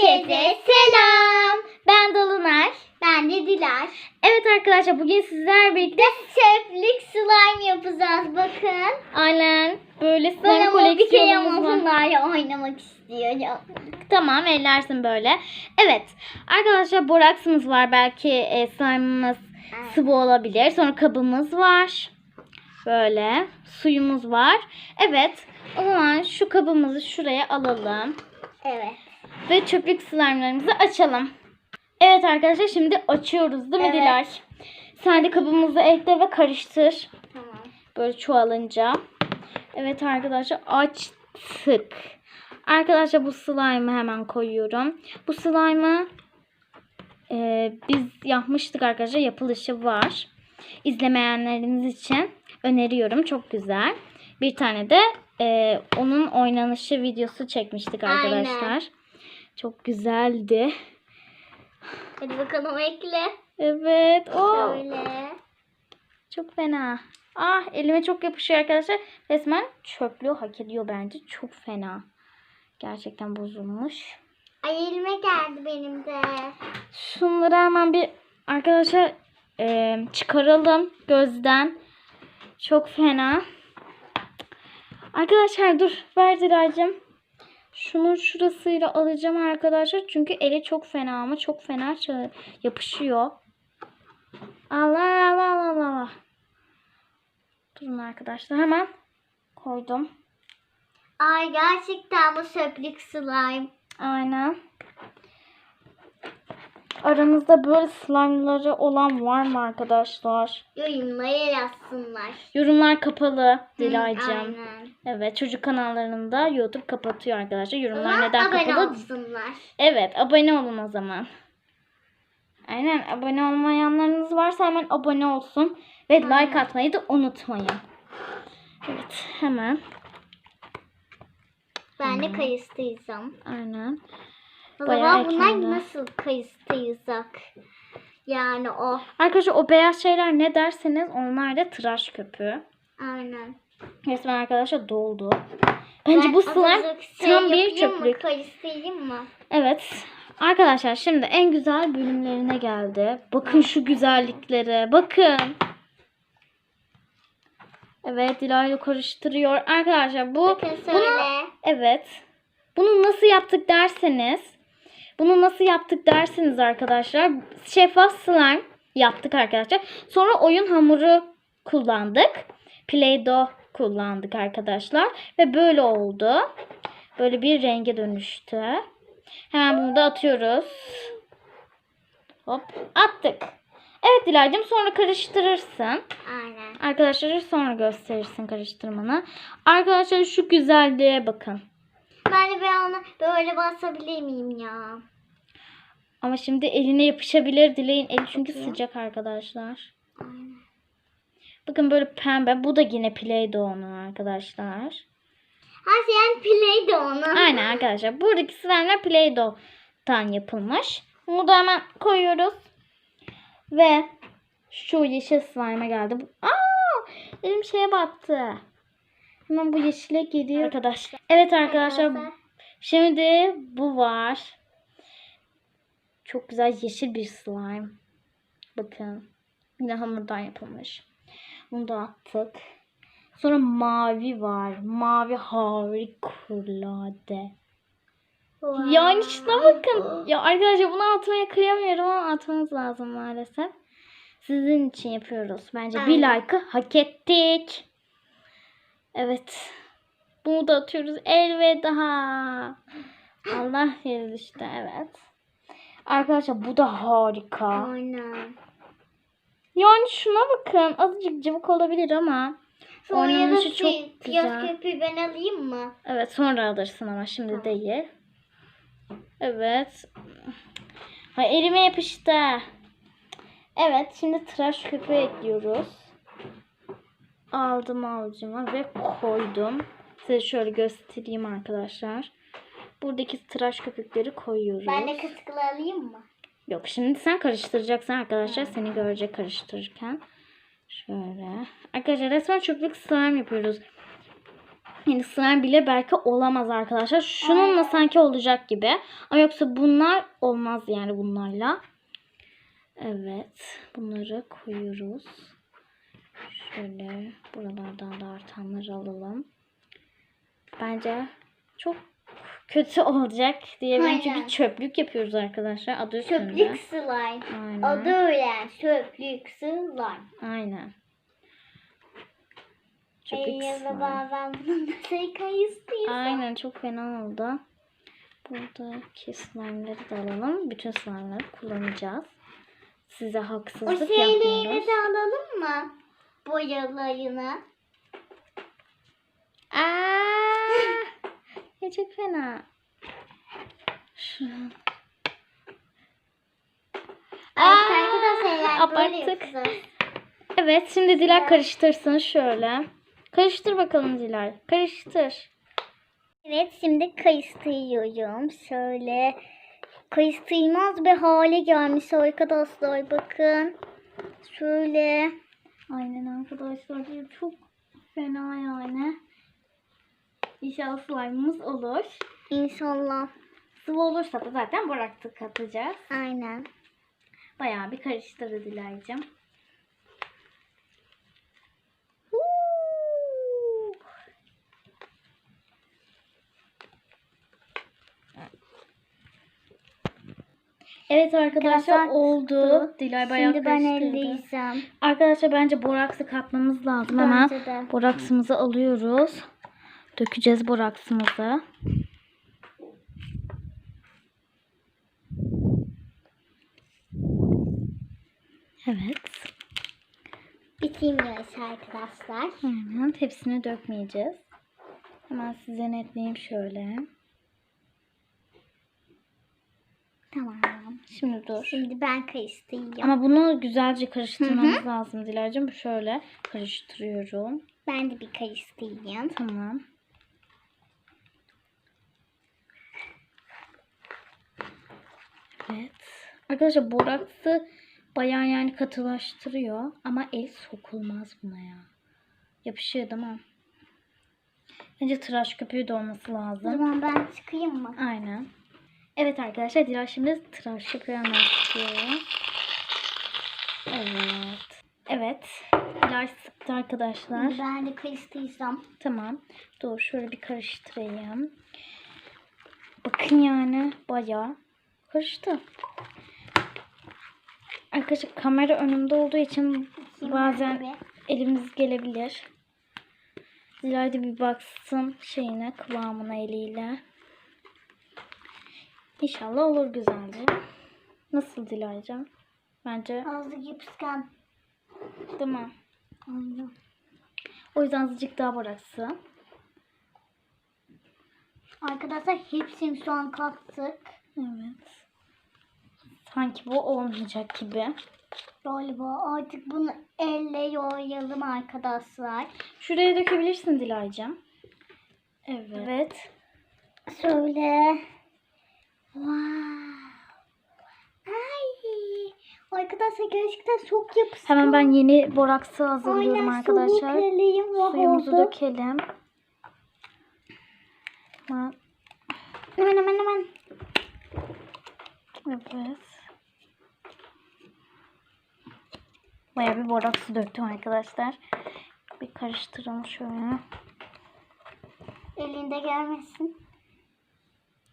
Herkese selam. Ben Dolunay. Ben de Dilar. Evet arkadaşlar bugün sizler birlikte Çöplük slime yapacağız bakın. aynen böyle slime koleksiyonumuz var. oynamak istiyorum. Tamam ellersin böyle. Evet arkadaşlar boraksımız var belki e, slime'ımız sıvı olabilir. Sonra kabımız var. Böyle suyumuz var. Evet o zaman şu kabımızı şuraya alalım. Evet. Ve çöplük slime'larımızı açalım. Evet arkadaşlar şimdi açıyoruz değil mi Evet. Dilay? Sen de kabımızı ekle ve karıştır. Tamam. Böyle çoğalınca. Evet arkadaşlar açtık. Arkadaşlar bu slime'ı hemen koyuyorum. Bu slime'ı e, biz yapmıştık arkadaşlar. Yapılışı var. İzlemeyenleriniz için öneriyorum. Çok güzel. Bir tane de e, onun oynanışı videosu çekmiştik Aynen. Çok güzeldi. Hadi bakalım ekle. Evet. Oo, Şöyle. çok fena. Ah elime çok yapışıyor arkadaşlar. Resmen çöplüğü hak ediyor bence. Çok fena. Gerçekten bozulmuş. Ay elime geldi benim de. Şunları hemen bir arkadaşlar e, çıkaralım gözden. Çok fena. Arkadaşlar dur ver Dilara'cığım. Şunun şurasıyla alacağım arkadaşlar. Çünkü eli çok fena ama çok fena yapışıyor. Allah Allah Allah Allah. Durun arkadaşlar hemen koydum. Ay gerçekten bu çöplük slime. Aynen. Aranızda böyle slime'ları olan var mı arkadaşlar? Yorumlara yazsınlar. Yorumlar kapalı Dilay'cığım. Aynen. Evet çocuk kanallarında YouTube kapatıyor arkadaşlar. Yorumlar zaman neden abone kapalı? olsunlar. Evet abone olun o zaman. Aynen abone olmayanlarınız varsa hemen abone olsun. Ve like atmayı da unutmayın. Evet hemen. Ben de kayıstıyızım. Aynen. O zaman bunlar nasıl kayıstıyızak? Yani o. Arkadaşlar o beyaz şeyler ne derseniz onlar da tıraş köpüğü. Aynen. Resmen arkadaşlar doldu. Bence Ben bu slime şey tam bir mı? çöplük. Kayıstayım mı? Evet. Arkadaşlar şimdi en güzel bölümlerine geldi. Bakın şu güzelliklere. Bakın. Evet Dilayla karıştırıyor. Arkadaşlar bu Bakın bunu evet. Bunu nasıl yaptık derseniz bunu nasıl yaptık derseniz arkadaşlar şeffaf slime yaptık arkadaşlar. Sonra oyun hamuru kullandık. Play-Doh kullandık arkadaşlar. Ve böyle oldu. Böyle bir renge dönüştü. Hemen bunu da atıyoruz. Hop attık. Evet Dilay'cığım sonra karıştırırsın. Aynen. Arkadaşlara sonra gösterirsin karıştırmanı. Arkadaşlar şu güzelliğe bakın. Ben de ben ona böyle basabilir miyim ya? Ama şimdi eline yapışabilir Dilay'ın eli çünkü Bakayım. sıcak arkadaşlar. Aynen. Bakın böyle pembe. Bu da yine Play-Doh'un arkadaşlar. Ha sen play de onu. Aynen arkadaşlar. Buradaki slime'ler Play-Doh'tan yapılmış. Bunu da hemen koyuyoruz. Ve şu yeşil slime'a geldi. Aa! Elim şeye battı. Hemen bu yeşile geliyor arkadaşlar. Evet. Arkadaşlar. Şimdi bu var. Çok güzel yeşil bir slime. Bakın. Yine hamurdan yapılmış. Bunu da attık. Sonra mavi var. Mavi harikulade. Wow. Yani şuna bakın. Ya arkadaşlar bunu atmaya kıyamıyorum ama atmanız lazım maalesef. Sizin için yapıyoruz. Bence bir Aynen. like'ı hak ettik. Evet. Bunu da atıyoruz. Elveda. Allah yeriz işte. Evet. Arkadaşlar bu da harika. Aynen. Yani şuna bakın. Azıcık cıvık olabilir ama. Sonra ya da çok piyaz güzel. köpüğü ben alayım mı? Evet sonra alırsın ama şimdi Tamam. değil. Evet. Ay elime yapıştı. Evet şimdi tıraş köpüğü ekliyoruz. Aldım avucuma ve koydum. Size şöyle göstereyim arkadaşlar. Buradaki tıraş köpükleri koyuyoruz. Ben de kıskılı alayım mı? Yok şimdi sen karıştıracaksın arkadaşlar. Seni görecek karıştırırken. Şöyle. Arkadaşlar resmen çöplük slime yapıyoruz. Yani slime bile belki olamaz arkadaşlar. Şununla sanki olacak gibi. Ama yoksa bunlar olmaz yani bunlarla. Evet. Bunları koyuyoruz. Şöyle buralardan da artanları alalım. Bence çok kötü olacak diyebilirim. Çünkü Aynen. çöplük yapıyoruz arkadaşlar. Adı üstünde. Çöplük slime. Aynen. Adı öyle. Çöplük slime. Aynen. Çöplük Ey slime. baba ben bunu nasıl kayıstıyım? Aynen çok fena oldu. Buradaki slime'ları da alalım. Bütün slime'ları kullanacağız. Size O haksızlık şeyleri yapmıyoruz. de alalım mı? Boyalarını. Aa! Ya çok fena. Şu. Böyle abarttık. Evet şimdi Dilay karıştırsın şöyle. Karıştır bakalım Dilay. Karıştır. Evet şimdi kayıstırıyorum. Şöyle kayıstırmaz bir hale gelmiş arkadaşlar bakın. Şöyle. Aynen arkadaşlar çok fena yani. İnşallah slime'ımız olur. İnşallah. Sıvı olursa da zaten bıraktık katacağız. Aynen. Bayağı bir karıştırdı Dilay'cığım. Evet arkadaşlar Biraz oldu. Dilay bayağı Şimdi ben karıştırdı. Arkadaşlar bence boraksı katmamız lazım. Hemen Bence de. boraksımızı alıyoruz. Dökeceğiz boraksımızı. Evet. Bitirmiyoruz arkadaşlar. Aynen. Hepsini dökmeyeceğiz. Hemen size netleyeyim şöyle. Tamam. Şimdi dur. Şimdi ben kayıstırıyorum. Ama bunu güzelce karıştırmamız lazım Dilar'cığım. Şöyle karıştırıyorum. Ben de bir kayıstırayım. Tamam. Evet. Arkadaşlar boraksı bayağı yani katılaştırıyor. Ama el sokulmaz buna ya. Yapışıyor değil mi? Bence tıraş köpüğü de olması O lazım. zaman ben çıkayım mı? Aynen. Evet arkadaşlar Dilara şimdi tıraş köpüğü sıkıyor. Evet. Evet. Dilara sıktı arkadaşlar. Ben de kayıstırsam. Tamam. Dur şöyle bir karıştırayım. Bakın yani bayağı karıştı. Arkadaşlar kamera önümde olduğu için bazen elimiz gelebilir. Dilay da bir baksın şeyine kıvamına eliyle. İnşallah olur güzelce. Nasıl Dilaycığım? Bence Azıcık yapışkan. değil mi? Aynen. O yüzden azıcık daha bıraksın. Arkadaşlar hepsini şu an kattık. Evet. Sanki bu olmayacak gibi. Galiba artık bunu elle yoğuralım arkadaşlar. Şuraya dökebilirsin Dilaycığım. Evet. Evet. Şöyle. Wow. Ay. Arkadaşlar gerçekten çok yapışkan. Hemen ben yeni boraksı hazırlıyorum Aynen, arkadaşlar. vah Suyumuzu oldu. dökelim. Hemen hemen hemen. Evet. Bayağı bir boraksı döktüm arkadaşlar. Bir karıştıralım şöyle. Elinde gelmesin.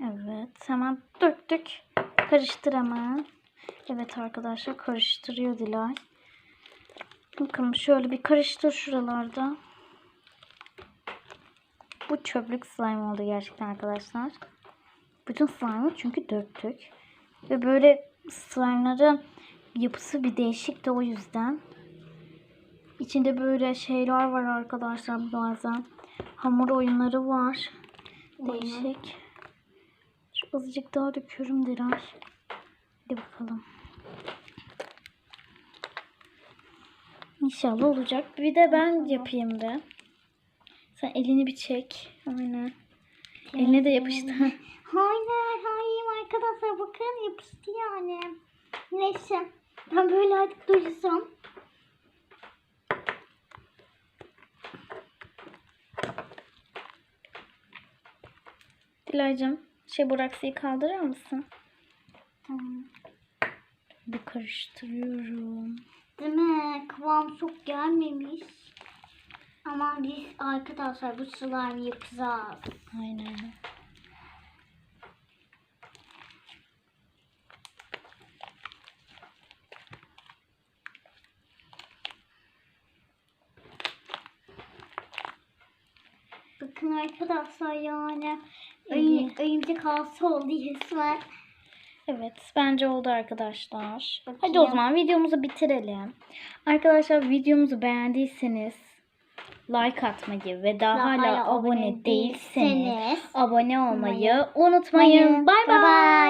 Evet. Hemen döktük. Karıştır hemen. Evet arkadaşlar karıştırıyor Dilay. Bakın şöyle bir karıştır şuralarda. Bu çöplük slime oldu gerçekten arkadaşlar. Bütün slime'ı çünkü döktük. Ve böyle slime'ların yapısı bir değişik de o yüzden. İçinde böyle şeyler var arkadaşlar bazen. Hamur oyunları var. Değişik. Şu azıcık daha döküyorum Diray. Hadi bakalım. İnşallah olacak. Bir de ben yapayım be. Sen elini bir çek. Aynen. Eline de yapıştı. Hayır hayır arkadaşlar bakın yapıştı yani. Neyse ben böyle artık duysam. Dilay'cığım şey boraksıyı kaldırır mısın? Tamam. Bir karıştırıyorum. Değil mi? Kıvam çok gelmemiş. Ama biz arkadaşlar bu slime yapacağız. Aynen. Bakın arkadaşlar yani. Oyuncak ağası oldu resmen. Evet bence oldu arkadaşlar. Bakayım. Hadi o zaman videomuzu bitirelim. Arkadaşlar videomuzu beğendiyseniz like atmayı ve daha, hala, abone, değilseniz abone olmayı unutmayın. Bay bay.